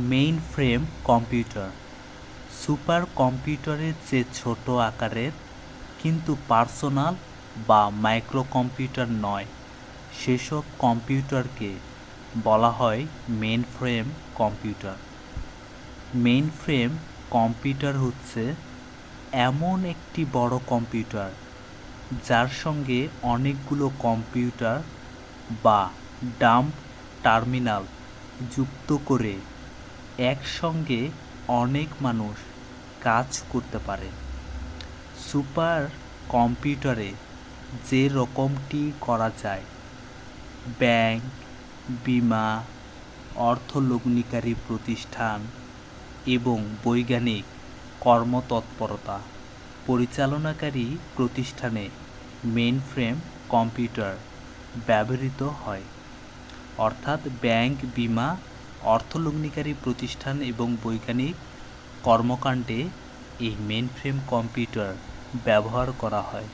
Main frame computer super কম্পিউটারের চেয়ে ছোট আকারের, কিন্তু পার্সোনাল বা মাইক্রো কম্পিউটার নয়, সেসব কম্পিউটারকে বলা হয় mainframe computer mainframe computer হচ্ছে এমন একটি বড় কম্পিউটার যার সঙ্গে অনেকগুলো কম্পিউটার বা ডাম্প টার্মিনাল যুক্ত করে একসঙ্গে অনেক মানুষ কাজ করতে পারে। সুপার কম্পিউটারে যে রকমটি করা যায়, ব্যাংক, বিমা, অর্থলগ্নিকারী প্রতিষ্ঠান এবং বৈজ্ঞানিক কর্মতৎপরতা পরিচালনাকারী প্রতিষ্ঠানে মেইনফ্রেম কম্পিউটার ব্যবহৃত হয়। অর্থাৎ ব্যাংক, বিমা অর্থলগ্নিকারী প্রতিষ্ঠান এবং বৈজ্ঞানিক কর্মকাণ্ডে এই মেইনফ্রেম কম্পিউটার ব্যবহার করা হয়।